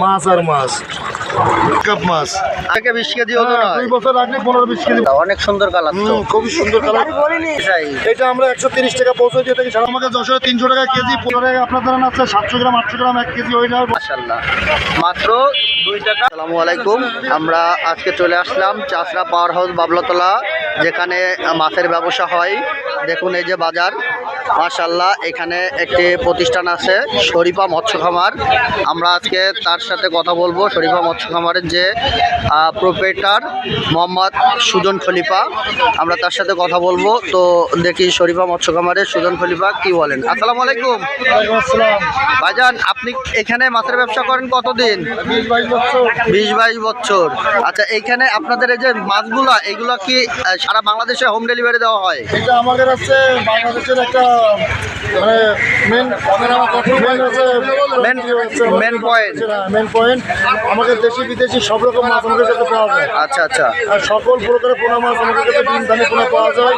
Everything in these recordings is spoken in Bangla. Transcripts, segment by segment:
মাছ আর মাছ। কাপ মাছ থেকে বিশ কেজি হতো না দুই বছর রাখলে পনেরো বিশ কেজি। অনেক সুন্দর কালার খুবই সুন্দর কালার এটা আমরা একশো তিরিশ টাকা পৌঁছে দিয়ে থাকি সারা আমাকে যশোরে তিনশো টাকা কেজি পনেরো টাকা আপনার আছে সাতশো গ্রাম আটশো গ্রাম এক কেজি হয়ে মাত্র দুই টাকা। আসসালামু আলাইকুম। আমরা আজকে চলে আসলাম চাষরা পাওয়ার হাউস বাবলাতলা যেখানে মাছের ব্যবসা হয়। দেখুন এই যে বাজার। মাশাল্লাহ এখানে একটি প্রতিষ্ঠান আছে শরীফা মৎস্য খামার। আমরা আজকে তার সাথে কথা বলব শরীফা মৎস্য খামারের যে প্রোপেটার মোহাম্মদ সুজন খলিফা। আমরা তার সাথে কথা বলব। তো দেখি শরীফা মৎস্য খামারের সুজন খলিফা কি বলেন। আসসালামু আলাইকুম। ভাইজান আপনি এখানে মাছের ব্যবসা করেন কতদিন? বিশ বাইশ বছর। আচ্ছা এইখানে আপনাদের এই যে মাছগুলা এগুলা কি সারা বাংলাদেশে হোম ডেলিভারি দেওয়া হয়? এটা আমাদের আছে বাংলাদেশের একটা মানে মেন মেন. মেন পয়েন্ট আমাদের দেশি বিদেশি সব রকম মাছ আমাদের কাছে পাওয়া যায়। আচ্ছা আচ্ছা। আর সকল প্রকারের পোনা মাছ আমাদের কাছে তিন দামে পোনা পাওয়া যায়।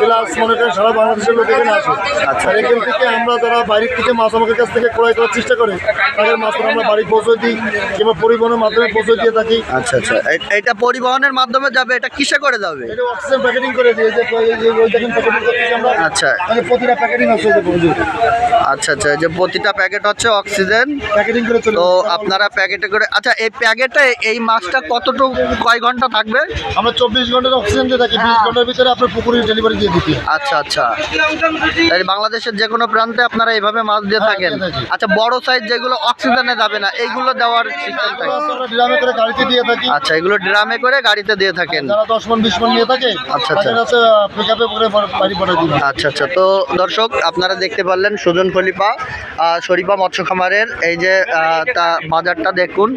প্লাস মনে করেন সারা বাংলাদেশের লোক এখানে আসে। আচ্ছা। এখান থেকে আমরা যারা বাইরের থেকে মাছ আমাদের কাছ থেকে ক্রয় করার চেষ্টা করি তাদের মাছগুলো আমরা বাড়ি পৌঁছে দিই কিংবা পরিবহনের মাধ্যমে পৌঁছে দিয়ে থাকি। আচ্ছা আচ্ছা। এটা পরিবহনের মাধ্যমে যাবে এটা কিসে করে যাবে? এটা অক্সিজেন প্যাকেটিং করে এই যে ওই দেখেন প্যাকেটিং করতেছি আমরা। আচ্ছা। মানে প্রতিটা প্যাকেটিং আছে এই যে বুঝুন আচ্ছা আচ্ছা। যে প্রতিটা প্যাকেট হচ্ছে অক্সিজেন প্যাকেটিং করে তো। আপনারা প্যাকেটে করে আচ্ছা এই প্যাকেটে এই মাছটা কতটুকু কয় ঘণ্টা থাকবে? আমরা চব্বিশ ঘণ্টার অক্সিজেন দিয়ে থাকি বিশ ঘণ্টার ভিতরে আপনার পুকুরে ডেলিভারি দিয়ে দিচ্ছি আচ্ছা আচ্ছা। তাহলে বাংলাদেশের যে কোনো প্রান্তে আপনারা এইভাবে মাছ দিয়ে হ্যাঁ, থাকেন। আচ্ছা বড় সাইজ যেগুলো অক্সিজেনে যাবে না এইগুলো দেওয়ার সিস্টেম থাকে। ড্রামে করে গাড়িতে দিয়ে থাকি। আচ্ছা এগুলো ড্রামে করে গাড়িতে দিয়ে থাকেন। যারা দশ মন বিশ মন নিয়ে থাকে আচ্ছা, আচ্ছা। আছে করে বাড়ি পাঠিয়ে দিই আচ্ছা আচ্ছা। তো দর্শক আপনারা দেখতে পারলেন সুজন খলিফা শরীফা মৎস্য খামারের এই যে তা বাজারটা দেখুন।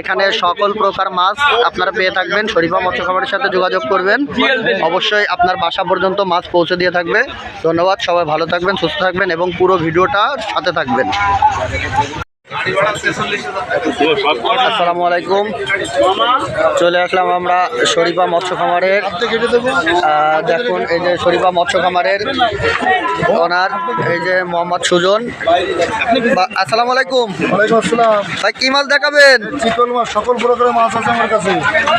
এখানে সকল প্রকার মাছ আপনারা পেয়ে থাকবেন। শরীফা মৎস্য খাবারের সাথে যোগাযোগ করবেন। অবশ্যই আপনার বাসা পর্যন্ত মাছ পৌঁছে দিয়ে থাকবে। ধন্যবাদ, সবাই ভালো থাকবেন, সুস্থ থাকবেন এবং পুরো ভিডিওটা সাথে থাকবেন। আসসালামু আলাইকুম। চলে আসলাম আমরা শরীফা মৎস্য খামারের। দেখুন এই যে শরীফা মৎস্য খামারের ওনার এই যে মোহাম্মদ সুজন। আসসালামু আলাইকুম। ওয়ালাইকুম আসসালাম। ভাই কি মাছ দেখাবেন? চিতল মাছ সকল প্রকারের মাছ আছে আমার কাছে।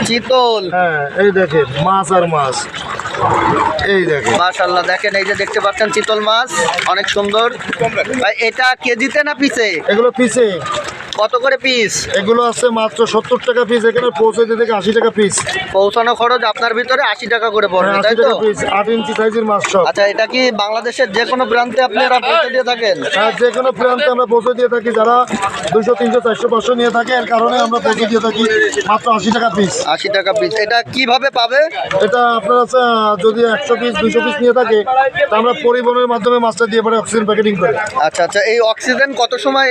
চিতল। হ্যাঁ এই দেখেন মাছ আর মাছ। এই দেখেন। এই যে দেখতে পাচ্ছেন চিতল মাছ অনেক সুন্দর। ভাই এটা কেজিতে না পিসে? এগুলো পিসে। কত করে পিস এগুলো আছে মাত্র সত্তর টাকা পিস এখানে পৌঁছে দিয়ে থেকে আশি টাকা পিস পৌঁছানো খরচ আপনার ভিতরে আশি টাকা করে পড়বে আশি তাই তো? পিস আট ইঞ্চি সাইজের মাছ সব। আচ্ছা এটা কি বাংলাদেশের যে কোনো প্রান্তে আপনারা পৌঁছে দিয়ে থাকেন? আর যে কোনো প্রান্তে আমরা পৌঁছে দিয়ে থাকি যারা দুশো তিনশো চারশো পাঁচশো নিয়ে থাকে এর কারণে আমরা পৌঁছে দিয়ে থাকি মাত্র আশি টাকা পিস আশি টাকা পিস এটা কীভাবে পাবে? এটা আপনার যদি একশো পিস দুশো পিস নিয়ে থাকে তা আমরা পরিবহনের মাধ্যমে মাছটা দিয়ে পরে অক্সিজেন প্যাকেটিং করে। আচ্ছা আচ্ছা এই অক্সিজেন কত সময়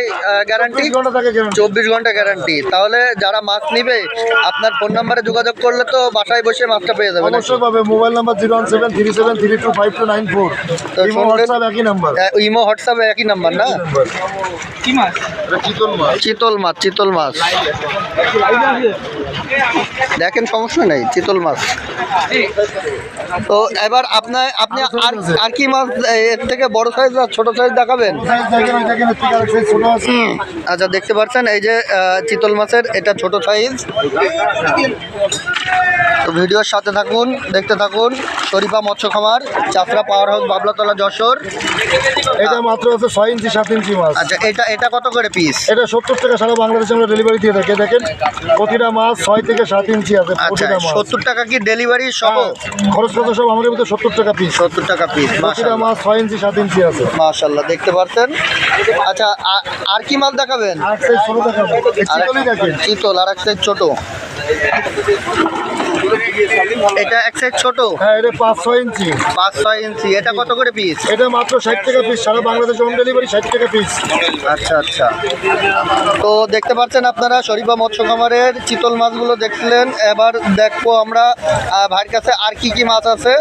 গ্যারান্টি ঘণ্টা থাকে। চব্বিশ ঘণ্টা গ্যারান্টি তাহলে যারা মাছ নিবে আপনার ফোন নাম্বারে যোগাযোগ করলে তো বাসায় বসে মাছটা পেয়ে যাবে অবশ্যই পাবে। Mobile number zero one seven three seven three two five two nine four শুনলেন? হোয়াটসঅ্যাপ একই নাম্বার ইমো হোয়াটসঅ্যাপে একই নাম্বার না? কি মাছ চিতল মাছ চিতল মাছ দেখেন সমস্যা নেই চিতল মাছ তো এবার আপনার আপনি আর আর কি মাছ এর থেকে বড় সাইজ আর ছোট সাইজ দেখাবেন? আচ্ছা দেখতে পাচ্ছেন এই যে চিতল মাছের এটা ছোট সাইজ তো ভিডিওর সাথে থাকুন দেখতে থাকুন। শরীফা মৎস্য খামার চাপড়া পাওয়ার হাউস বাবলাতলা যশোর। এটা মাত্র আছে ছয় ইঞ্চি সাত ইঞ্চি মাছ। আচ্ছা এটা এটা কত করে পিস এটা সত্তর টাকা সারা বাংলাদেশে আমরা ডেলিভারি দিয়ে থাকি। দেখেন প্রতিটা মাছ ছয় থেকে সাত ইঞ্চি আছে আচ্ছা প্রতিটা মাছ। সত্তর টাকা কি ডেলিভারি সহ? হ্যাঁ, খরচ কত সব আমাদের মধ্যে সত্তর টাকা পিস সত্তর টাকা পিস প্রতিটা মাছ ছয় ইঞ্চি সাত ইঞ্চি আছে। মাশাল্লাহ দেখতে পাচ্ছেন আচ্ছা আর কি মাছ দেখাবেন? আর সাইজ চিতল আর এক সাইজ ছোট। এটা এক সাইজ ছোট? হ্যাঁ এটা পাঁচ ছয় ইঞ্চি। পাঁচ ছয় ইঞ্চি। এটা কত করে পিস এটা মাত্র ষাট টাকা পিস সারা বাংলাদেশে হোম ডেলিভারি ষাট টাকা পিস আচ্ছা আচ্ছা। তো দেখতে পাচ্ছেন আপনারা শরীফা মৎস্য খামারের চিতল মাছগুলো দেখছিলেন এবার দেখব আমরা ভাইয়ের কাছে আর কি কি মাছ আছে।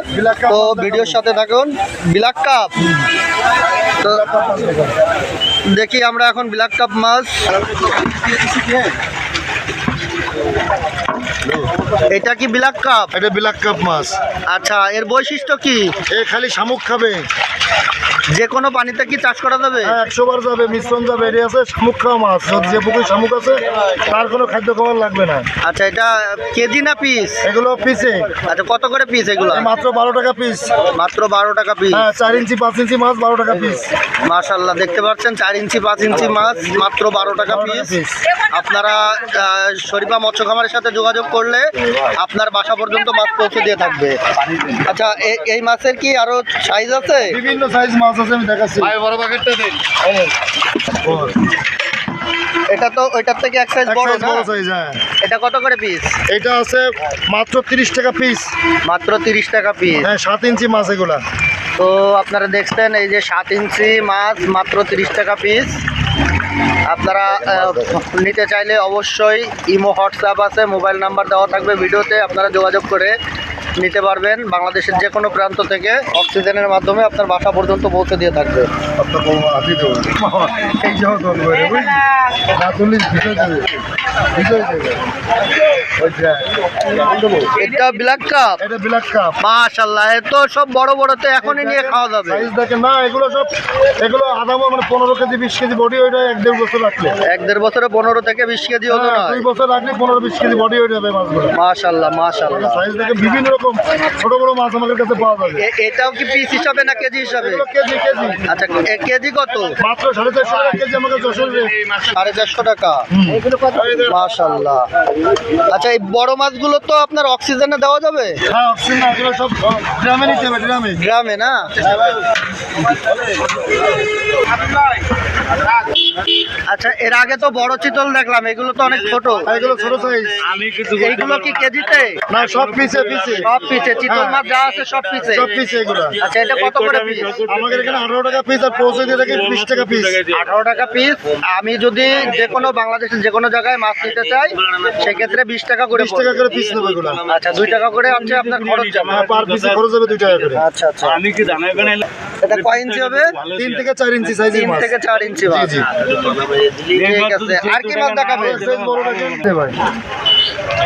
তো ভিডিওর সাথে থাকুন। Black cup. তো দেখি আমরা এখন ব্ল্যাক কাপ মাছ। এটা কি ব্ল্যাক কাপ? এটা বিলাক কাপ মাছ। আচ্ছা এর বৈশিষ্ট্য কি? এ খালি শামুক খাবে। যে কোনো পানিতে কি চাষ করা যাবে? হ্যাঁ একশো বার যাবে মিশ্রণ যাবে এটি আছে শামুক খাওয়া মাছ। যে পুকুরে শামুক আছে তার কোনো খাদ্য খাবার লাগবে না। আচ্ছা এটা কেজি না পিস এগুলো পিসে আচ্ছা কত করে পিস এগুলো? মাত্র বারো টাকা পিস মাত্র বারো টাকা পিস হ্যাঁ চার ইঞ্চি পাঁচ ইঞ্চি মাছ বারো টাকা পিস মাশাল্লাহ দেখতে পাচ্ছেন চার ইঞ্চি পাঁচ ইঞ্চি মাছ মাত্র বারো টাকা পিস আপনারা শরীফা মৎস্য খামারের সাথে যোগাযোগ করলে আপনার বাসা পর্যন্ত মাছ পৌঁছে দিয়ে থাকবে। আচ্ছা এই মাছের কি আরও সাইজ আছে? বিভিন্ন সাইজ মাছ আছে আমি দেখাচ্ছি। ভাই বড় প্যাকেটটা দিন। এটা তো ওইটার থেকে এক সাইজ বড় বড় সাইজ হ্যাঁ। এটা কত করে পিস এটা আছে মাত্র তিরিশ টাকা পিস মাত্র তিরিশ টাকা পিস হ্যাঁ সাত ইঞ্চি মাছ এগুলা। তো আপনারা দেখছেন এই যে সাত ইঞ্চি মাছ মাত্র তিরিশ টাকা পিস আপনারা নিতে চাইলে অবশ্যই ইমো, হোয়াটসঅ্যাপ আছে, মোবাইল নাম্বার দেওয়া থাকবে ভিডিওতে, আপনারা যোগাযোগ করে নিতে পারবেন। বাংলাদেশের যে কোনো প্রান্ত থেকে অক্সিজেনের মাধ্যমে আপনার বাসা পর্যন্ত পৌঁছে দিয়ে থাকবে। এটা ব্ল্যাক কাপ এটা বিলাক কাপ মাশাল্লাহ তো সব বড় এখনই নিয়ে খাওয়া যাবে। সাইজ দেখেন না এগুলো সব এগুলো আধা মানে পনেরো কেজি বিশ কেজি বডি ওইটা এক দেড় বছর রাখলে। এক দেড় বছরে পনেরো থেকে বিশ কেজি হতো হ্যাঁ, না দুই বছর রাখলে কেজি বডি হয়ে যাবে মাছগুলো। সাইজ বিভিন্ন রকম ছোট বড় মাছ আমাদের কাছে পাওয়া যাবে। এটাও কি পিস হিসাবে না কেজি হিসাবে? KG KG. আচ্ছা কেজি কত? মাত্র সাড়ে চারশো টাকা কেজি আমাকে যশোর সাড়ে চারশো টাকা। মাশাল্লাহ আচ্ছা এই বড় মাছগুলো তো আপনার অক্সিজেনে দেওয়া যাবে? হ্যাঁ অক্সিজেন এগুলো সব ড্রামে নিতে হবে ড্রামে গ্রামে না? আচ্ছা এর আগে তো বড় চিতল দেখলাম এগুলো তো অনেক ছোট। আর এগুলো ছোট সাইজ আমি এইগুলো কি কেজিতে? না সব পিসে পিসে সব পিছে চিতল মাছ যা আছে সব পিছে সব পিসে এগুলো। আচ্ছা এটা কত করে পিস আমাদের এখানে আঠারো টাকা পিস আর পৌঁছে দিয়ে থাকি বিশ টাকা পিস আঠারো টাকা পিস আমি যদি যে কোনো বাংলাদেশের যে কোনো জায়গায় মাছ নিতে চাই সেক্ষেত্রে বিশ টাকা করে বিশ টাকা করে পিস নেবে এগুলো। আচ্ছা দুই টাকা করে হচ্ছে আপনার খরচ যাবে। হ্যাঁ পার পিসে খরচ হবে দুই টাকা করে। আচ্ছা আচ্ছা। আমি কি জানাই কেন এটা কয় ইঞ্চি হবে? তিন থেকে চার ইঞ্চি সাইজের তিন মাছ। থেকে চার ইঞ্চি জি জি। ঠিক আছে আর কি মাছ দেখাবে? সাইজ বড়টা কিনতে ভাই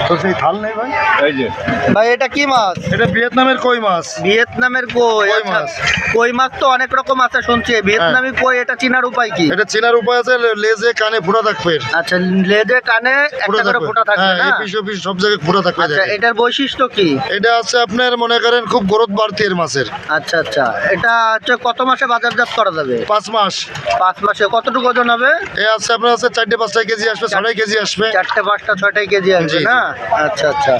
তো সেই থাল নেই ভাই? এই যে। ভাই এটা কি মাছ? এটা ভিয়েতনামের কই মাছ? ভিয়েতনামের কই? কই আচ্ছা মাছ। কই মাছ তো অনেক রকম আছে শুনছি। ভিয়েতনামি কই এটা চিনার উপায় কি? এটা চেনার উপায় আছে লেজে কানে থাকবে আচ্ছা লেজে কানে একটা করে ফোঁটা থাকবে হ্যাঁ না? সব জায়গায় থাকবে আচ্ছা এটার বৈশিষ্ট্য কি? এটা আছে আপনার মনে করেন খুব গ্রোথ বাড়তি এর মাছের। আচ্ছা আচ্ছা। এটা হচ্ছে কত মাসে বাজারজাত করা যাবে? পাঁচ মাস। পাঁচ মাসে। কতটুকু ওজন হবে এ আছে আপনার আছে চারটে পাঁচটা কেজি আসবে ছড়াই কেজি আসবে। চারটে পাঁচটা ছয়টাই কেজি আসবে। না? আচ্ছা আচ্ছা।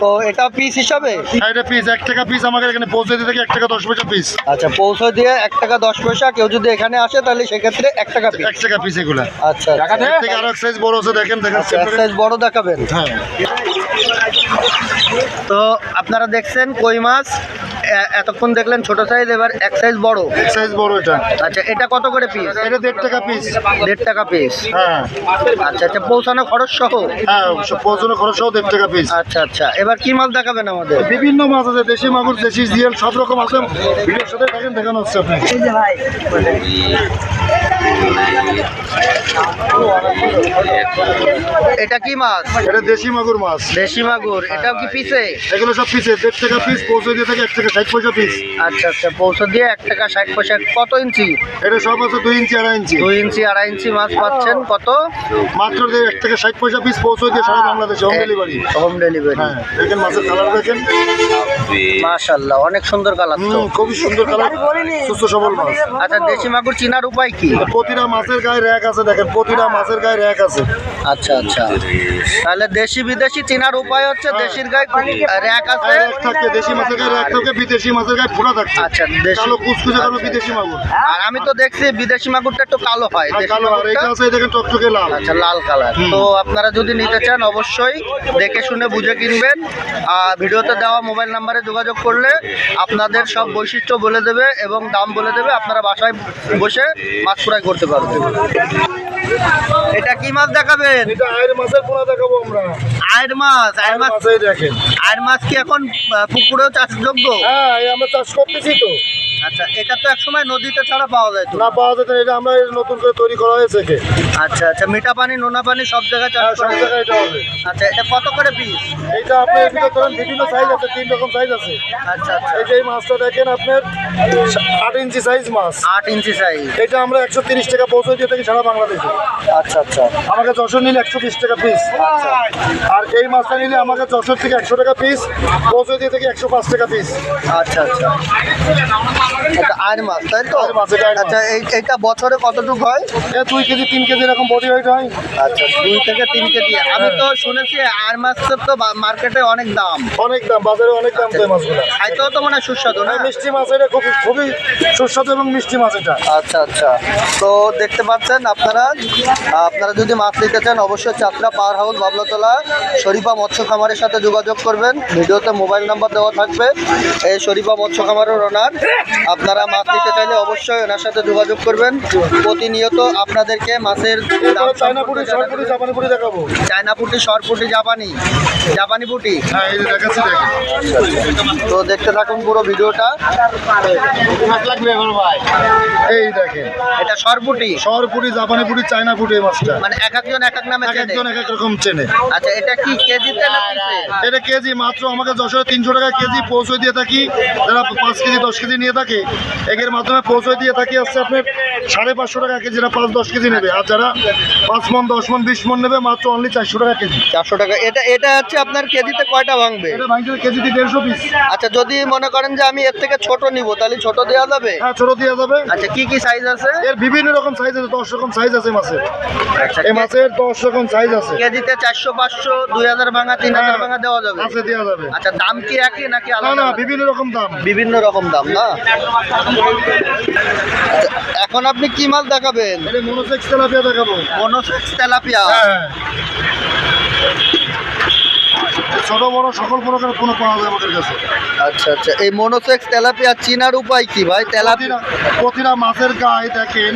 তো এটা পিস হিসাবে? আর এটা পিস এক টাকা পিস আমাদের এখানে পৌঁছে দিতে এক টাকা দশ পয়সা পিস আচ্ছা পৌঁছে দিয়ে এক টাকা দশ পয়সা কেউ যদি এখানে আসে তাহলে সেক্ষেত্রে এক টাকা পিস এক টাকা পিস এগুলা। আচ্ছা আচ্ছা। থেকে আরও সাইজ বড় আছে দেখেন আচ্ছা, এক আপনাকে। size বড় দেখাবেন। হ্যাঁ। তো আপনারা দেখছেন কই মাছ? এতক্ষণ দেখলেন ছোট সাইজ এবার এক সাইজ বড়। এক সাইজ বড় এটা। আচ্ছা এটা কত করে পিস এটা দেড় টাকা পিস দেড় টাকা পিস হ্যাঁ। আচ্ছা আচ্ছা পৌঁছানো খরচ সহ? হ্যাঁ পৌঁছানো খরচ সহ দেড় টাকা পিস আচ্ছা আচ্ছা এবার কি মাছ দেখাবেন আমাদের? বিভিন্ন মাছ আছে দেশি মাগুর দেশি জিয়াল সব রকম আছে। ভিডিওর সাথে দেখেন দেখানো হচ্ছে আপনাকে। এটা কি মাছ? এটা দেশি মাগুর মাছ। দেশি মাগুর এটাও কি পিসে এগুলো সব পিসে দেড় টাকা পিস পৌঁছে দিয়ে থাকে এক টাকা ষাট পয়সা পিস আচ্ছা আচ্ছা পৌঁছে দিয়ে এক টাকা ষাট পয়সা কত ইঞ্চি? এটা সব আছে দুই ইঞ্চি আড়াই ইঞ্চি। দুই ইঞ্চি আড়াই ইঞ্চি মাছ পাচ্ছেন কত? মাত্র যে এক টাকা ষাট পয়সা পিস পৌঁছে দিয়ে সারা বাংলাদেশে হোম ডেলিভারি হোম ডেলিভারি হ্যাঁ দেখেন মাছের কালার দেখেন। মাশাল্লাহ অনেক সুন্দর কালার তো। খুবই সুন্দর কালার সুস্থ সবল মাছ। আচ্ছা দেশি মাগুর চিনার উপায় কি? প্রতিটা মাছের গায়ে র্যাক আছে দেখেন প্রতিটা মাছের গায়ে র্যাক আছে। আচ্ছা আচ্ছা। তাহলে দেশি বিদেশি চিনার উপায় হচ্ছে দেশির গায়ে র্যাক আছে। র্যাক থাকে দেশি মাছের গায়ে র্যাক থাকে বিদেশি মাছের গায়ে ফোড়া থাকে আচ্ছা দেশি। কালো কুচকুচে কালো বিদেশি মাগুর। আর আমি তো দেখছি বিদেশি মাগুরটা একটু কালো হয় আর কালো আর এটা আছে দেখেন টকটকে লাল। আচ্ছা লাল কালার। তো আপনারা যদি নিতে চান অবশ্যই দেখে শুনে বুঝে কিনবেন। আর ভিডিওতে দেওয়া মোবাইল নাম্বারে যোগাযোগ করলে আপনাদের সব বৈশিষ্ট্য বলে দেবে এবং দাম বলে দেবে। আপনারা বাসায় বসে মাছ ফ্রাই করতে পারবে। এটা কি মাছ দেখাবেন? এটা আয়ের মাছের পোনা দেখাবো আমরা। আয়ের মাছ আয়ের মাছ দেখেন। আয়ের মাছ কি এখন পুকুরেও পুকুরেও চাষযোগ্য? হ্যাঁ আমরা চাষ করতেছি তো। আচ্ছা এটা তো একসময় নদীতে ছাড়া পাওয়া যায় না পাওয়া যেত না, এটা আমরা এই নতুন করে তৈরি করা হয়েছে একে। আচ্ছা আচ্ছা মিঠা পানি নোনা পানি সব জায়গায় চাষ হ্যাঁ, সব করা যায়। জায়গায় এটা হবে। আচ্ছা এটা কত করে পিস এইটা আপনার এর ভিতরে ধরেন বিভিন্ন সাইজ আছে তিন রকম সাইজ আছে। আচ্ছা আচ্ছা। এই যে এই মাছটা দেখেন আপনার আট ইঞ্চি সাইজ মাছ। আট ইঞ্চি সাইজ এটা আমরা একশো তিরিশ টাকা পৌঁছে দিয়ে থাকি সারা বাংলাদেশে। আচ্ছা আচ্ছা। আমাকে যশোর নিলে একশো বিশ টাকা পিস আর এই মাছটা নিলে আমাকে যশোর থেকে একশো টাকা পিস পৌঁছে দিয়ে থাকি একশো পাঁচ টাকা পিস আচ্ছা আচ্ছা। মাছ তাই তো। আচ্ছা এইটা বছরে কতটুকু হয়? দুই কেজি তিন কেজি এরকম বডি ওয়েট হয়। আচ্ছা দুই থেকে তিন কেজি। আমি তো শুনেছি মাছের তো মার্কেটে অনেক দাম। অনেক দাম বাজারে অনেক দাম তো এই মাছগুলো। খাইতেও তো মনে হয় সুস্বাদু না? মিষ্টি মাছ এটা খুবই খুবই সুস্বাদু এবং মিষ্টি মাছ এটা। আচ্ছা আচ্ছা। তো দেখতে পাচ্ছেন আপনারা আপনারা যদি মাছ নিতে চান অবশ্যই চাত্রা পাওয়ার হাউস বাবলাতলা শরীফা মৎস্য খামারের সাথে যোগাযোগ করবেন। ভিডিওতে মোবাইল নাম্বার দেওয়া থাকবে। এই শরীফা মৎস্য খামারের ওনার আপনারা মাছ নিতে চাইলে অবশ্যই ওনার সাথে যোগাযোগ করবেন। প্রতিনিয়ত আপনাদেরকে মাছের চায়না পুটি সম্পর্কে শর্ট জানাতে- পুটি জাপানি। জাপানি পুটি? হ্যাঁ তো দেখতে থাকুন পুরো ভিডিওটা। এই দেখেন। এটা সরপুটি? শহর পুটি জাপানি পুটি চায়না পুটি মাছটা। মানে এক একজন এক এক নামে এক একজন এক এক রকম চেনে। আচ্ছা এটা কি কেজিতে না এটা কেজি মাত্র আমাকে যশোরে তিনশো টাকা কেজি পৌঁছে দিয়ে থাকি। যারা পাঁচ কেজি দশ কেজি নিয়ে থাকে এগের মাধ্যমে পৌঁছে দিয়ে থাকি আসছে আপনার সাড়ে পাঁচশো টাকা কেজি যারা পাঁচ দশ কেজি নেবে। আর যারা পাঁচ মন দশ মন বিশ মন নেবে মাত্র অনলি চারশো টাকা কেজি। চারশো টাকা। এটা এটা হচ্ছে আপনার কেজিতে কয়টা ভাঙবে? এটা কেজিতে দেড়শো পিস আচ্ছা যদি মনে করেন যে আমি এর থেকে ছোট নিব তাহলে ছোট দেওয়া যাবে? হ্যাঁ ছোটো দেওয়া যাবে। আচ্ছা কি কি সাইজ আছে? এর বিভিন্ন রকম সাইজ আছে দশ রকম সাইজ আছে মাছের। আচ্ছা এই মাছের দশ রকম সাইজ আছে। কেজিতে চারশো পাঁচশো দুই হাজার ভাঙা তিন হাজার ভাঙা দেওয়া যাবে? আছে দেওয়া যাবে। আচ্ছা দাম কি একই নাকি না আলাদা? না? বিভিন্ন রকম দাম। বিভিন্ন রকম দাম না? এখন আপনি কি মাছ দেখাবেন? মনোসেক্স তেলাপিয়া দেখাবো। Monosex tilapia. হ্যাঁ। ছোট বড় সকল প্রকারের কোনো পাওয়া যায় আমাদের কাছে। আচ্ছা আচ্ছা। এই মনোসেক্স তেলাপিয়া চিনার উপায় কি ভাই? তেলাপিয়া প্রতিটা মাছের গায়ে দেখেন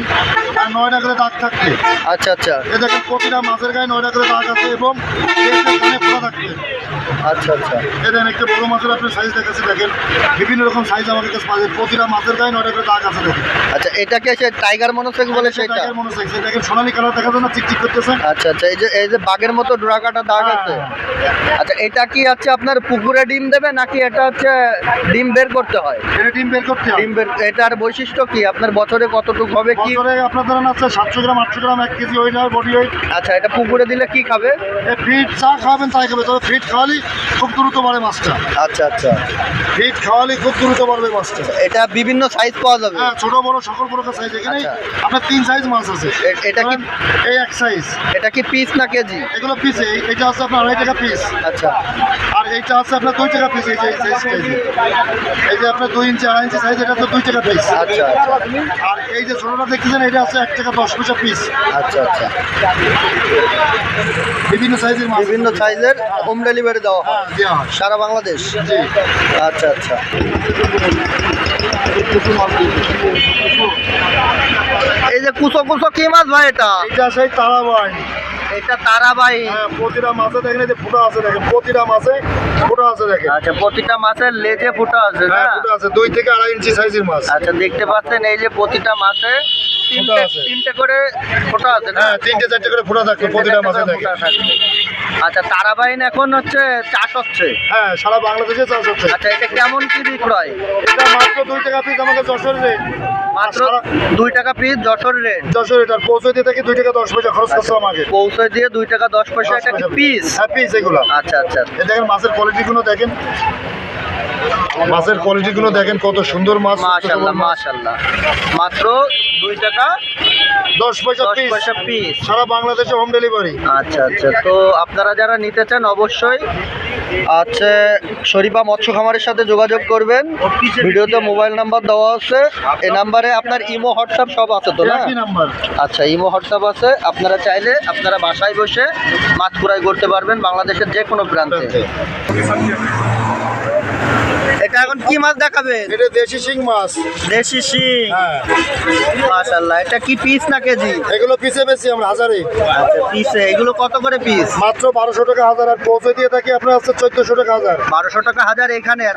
আর নয়টা করে দাগ থাকবে। আচ্ছা আচ্ছা। এ দেখেন প্রতিটা মাছের গায়ে নয়টা করে দাগ আছে এবং থাকবে। আচ্ছা আচ্ছা। দেখেন একটা বড় মাছের আপনি সাইজ দেখাচ্ছি দেখেন। বিভিন্ন রকম সাইজ আমাদের কাছে পাওয়া যায়। প্রতিটা মাছের গায়ে নয়টা করে দাগ আছে দেখেন। আচ্ছা এটাকে সে টাইগার মনোসেক্স বলে সেটা? টাইগার মনোসেক্স দেখেন সোনালি কালার দেখা যায় না চিকচিক করতেছে। আচ্ছা আচ্ছা। এই যে এই যে বাঘের মতো ডোরাকাটা দাগ আছে। আচ্ছা এটা কি হচ্ছে আপনার পুকুরে ডিম দেবে নাকি এটা হচ্ছে ডিম বের করতে হয়? এটা ডিম বের করতে হবে ডিম বের এটার বৈশিষ্ট্য কি? আপনার বছরে কতটুকু হবে কি? বছরে আপনার ধরেন আছে সাতশো গ্রাম আটশো গ্রাম এক কেজি ওই হয় বডি ওয়েট আচ্ছা এটা পুকুরে দিলে কি খাবে? ফিট চা খাওয়াবেন তাই খাবে তবে ফিট খাওয়ালে খুব দ্রুত বাড়ে মাছটা। আচ্ছা আচ্ছা। ফিট খাওয়ালে খুব দ্রুত বাড়বে মাছটা। এটা বিভিন্ন সাইজ পাওয়া যাবে। হ্যাঁ ছোট বড় সকল প্রকার সাইজ এখানে আচ্ছা। আপনার তিন সাইজ মাছ আছে। এটা কি এই এক সাইজ এটা কি পিস না কেজি? এগুলো পিস এটা আছে আপনার আড়াই টাকা পিস আচ্ছা। আর এইটা আছে আপনার দুই টাকা পিস এই যে এই এই যে। আপনার দুই ইঞ্চি আড়াই ইঞ্চি সাইজ এটা তো দুই টাকা পিস আচ্ছা আর এই যে ছোটটা দেখতেছেন এটা আছে এক টাকা দশ পয়সা পিস আচ্ছা আচ্ছা। বিভিন্ন সাইজের বিভিন্ন সাইজের হোম ডেলিভারি দেওয়া দেওয়া হয়। সারা বাংলাদেশ? আচ্ছা আচ্ছা। এই যে কুচো কুচো কি মাছ ভাই এটা? এইটা সেই তারাবাই। এটা তারাবাই। হ্যাঁ প্রতিটা মাছে দেখেন এই যে ফুটা আছে দেখেন প্রতিটা মাছে ফুটা আছে দেখেন। আচ্ছা প্রতিটা মাছের লেজে ফুটা আছে না? হ্যাঁ ফুটা আছে দুই থেকে আড়াই ইঞ্চি সাইজের মাছ। আচ্ছা দেখতে পাচ্ছেন এই যে প্রতিটা মাছে তিনটে আছে। তিনটে করে ফোটা আছে না? হ্যাঁ তিনটে চারটে করে ফুটা থাকবে প্রতিটা মাছে থাকবে। আচ্ছা তারাবাইন এখন হচ্ছে চাষ হচ্ছে? হ্যাঁ সারা বাংলাদেশে চাষ হচ্ছে। আচ্ছা এটা কেমন কি বিক্রয়? এটা মাত্র দুই টাকা পিস আমাকে যশোর রেট মাত্র দুই টাকা পিস যশোর রেট যশোর এটার পৌঁছে দিয়ে থাকি দুই টাকা দশ পয়সা খরচ করছে আমাকে। পৌঁছে দিয়ে দুই টাকা দশ পয়সা এটা পিস হ্যাঁ পিস এগুলো। আচ্ছা আচ্ছা। দেখেন মাছের কোয়ালিটিগুলো দেখেন। মাছের কোয়ালিটিগুলো দেখেন কত সুন্দর মাছ মাশাল্লাহ মাশাল্লাহ মাত্র দুই টাকা দশ পয়সা পয়সা পিস সারা বাংলাদেশে হোম ডেলিভারি আচ্ছা আচ্ছা। তো আপনারা যারা নিতে চান অবশ্যই আচ্ছা শরীফা মৎস্য খামারের সাথে যোগাযোগ করবেন। ভিডিওতে মোবাইল নাম্বার দেওয়া আছে। এই নাম্বারে আপনার ইমো হোয়াটসঅ্যাপ সব আছে তো না? আচ্ছা ইমো হোয়াটসঅ্যাপ আছে। আপনারা চাইলে আপনারা বাসায় বসে মাছ ক্রয় করতে পারবেন বাংলাদেশের যে কোনো প্রান্তে। এটা এখন কি মাছ দেখাবেন এটা দেশি শিং মাছ। দেশি শিং। হ্যাঁ। মাশাল্লাহ এটা কি পিস না কেজি? এগুলো পিসে বেশি আমরা হাজারে আচ্ছা পিসে এগুলো কত করে পিস মাত্র বারোশো টাকা হাজার আর পৌঁছে দিয়ে থাকি আপনার হচ্ছে চোদ্দশো টাকা হাজার। বারোশো টাকা হাজার এখানে আর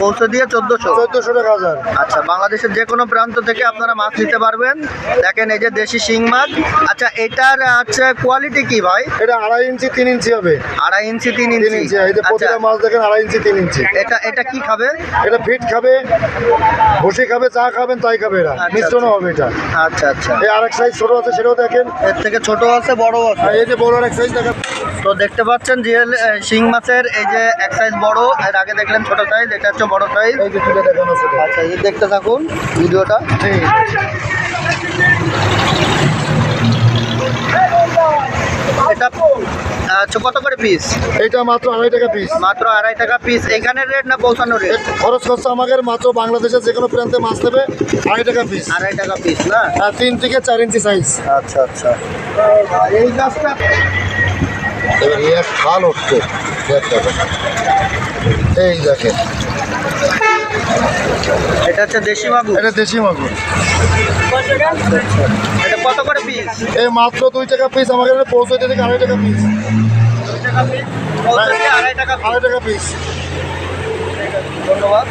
পৌঁছে দিয়ে চোদ্দশো। চোদ্দশো টাকা হাজার। আচ্ছা বাংলাদেশের যে কোনো প্রান্ত থেকে আপনারা মাছ নিতে পারবেন। দেখেন এই যে দেশি শিং মাছ। আচ্ছা এটার হচ্ছে কোয়ালিটি কি ভাই? এটা আড়াই ইঞ্চি তিন ইঞ্চি হবে। আড়াই ইঞ্চি তিন তিন ইঞ্চি। ইঞ্চি এই যে আচ্ছা। প্রতিটা মাছ দেখেন আড়াই ইঞ্চি তিন ইঞ্চি। এটা এটা কি খাবে? এটা ফিট খাবে ভুসি খাবে চা খাবেন তাই খাবে এরা। আচ্ছা, মিশ্রণ হবে এটা। আচ্ছা আচ্ছা। এই আরেক সাইজ ছোট আছে সেটাও দেখেন। এর থেকে ছোট আছে বড় আছে। এই যে বড় আরেক সাইজ দেখেন। তো দেখতে পাচ্ছেন রিয়েল শিং মাছের এই যে এক সাইজ বড়। এর আগে দেখলেন ছোট সাইজ এটা হচ্ছে বড় সাইজ এই যে তুলে দেখানো আছে। আচ্ছা এই দেখতে থাকুন ভিডিওটা। এটা আচ্ছা কত করে পিস এইটা মাত্র আড়াই টাকা পিস মাত্র আড়াই টাকা পিস এখানের রেট না পৌঁছানো রেট খরচ খরচা আমাদের মাত্র বাংলাদেশের যে কোনো প্রান্তে মাছ নেবে আড়াই টাকা পিস আড়াই টাকা পিস না? আর তিন থেকে চার ইঞ্চি সাইজ আচ্ছা আচ্ছা। এই গাছটা এবার এক খাল উঠছে। এই দেখেন এটা হচ্ছে দেশি মাগুর? এটা দেশি মাগুর। এটা কত করে পিস এই মাত্র দুই টাকা পিস আমাদের পৌঁছে দিয়ে থেকে আড়াই টাকা পিস আড়াই টাকা পিস আড়াই টাকা পিস ধন্যবাদ।